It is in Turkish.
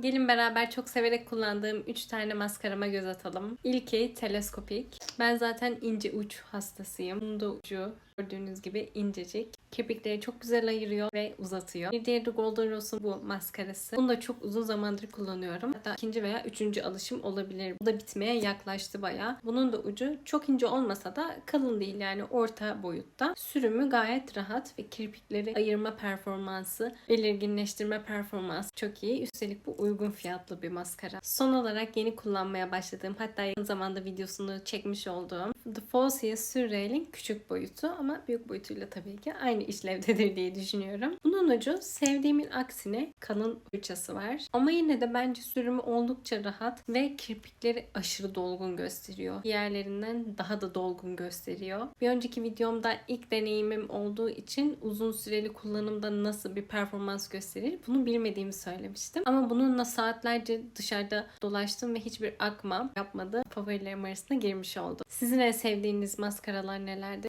Gelin beraber çok severek kullandığım 3 tane maskarama göz atalım. İlki teleskopik. Ben zaten ince uç hastasıyım. Bunun da ucu gördüğünüz gibi incecik. Kirpikleri çok güzel ayırıyor ve uzatıyor. Bir diğeri de Golden Rose'un bu maskarası. Bunu da çok uzun zamandır kullanıyorum. Hatta ikinci veya üçüncü alışım olabilir. Bu da bitmeye yaklaştı bayağı. Bunun da ucu çok ince olmasa da kalın değil yani orta boyutta. Sürümü gayet rahat ve kirpikleri ayırma performansı, belirginleştirme performansı çok iyi. Üstelik bu uygun fiyatlı bir maskara. Son olarak yeni kullanmaya başladığım hatta yakın zamanda videosunu çekmiş olduğum The Falsius Surreal'in küçük boyutu ama büyük boyutuyla tabii ki aynı işlevdedir diye düşünüyorum. Bunun ucu sevdiğimin aksine kalın fırçası var. Ama yine de bence sürümü oldukça rahat ve kirpikleri aşırı dolgun gösteriyor. Diğerlerinden daha da dolgun gösteriyor. Bir önceki videomda ilk deneyimim olduğu için uzun süreli kullanımda nasıl bir performans gösterir bunu bilmediğimi söylemiştim. Ama bununla saatlerce dışarıda dolaştım ve hiçbir akma yapmadı. Favorilerim arasına girmiş oldu. Sizin sevdiğiniz maskaralar nelerdir?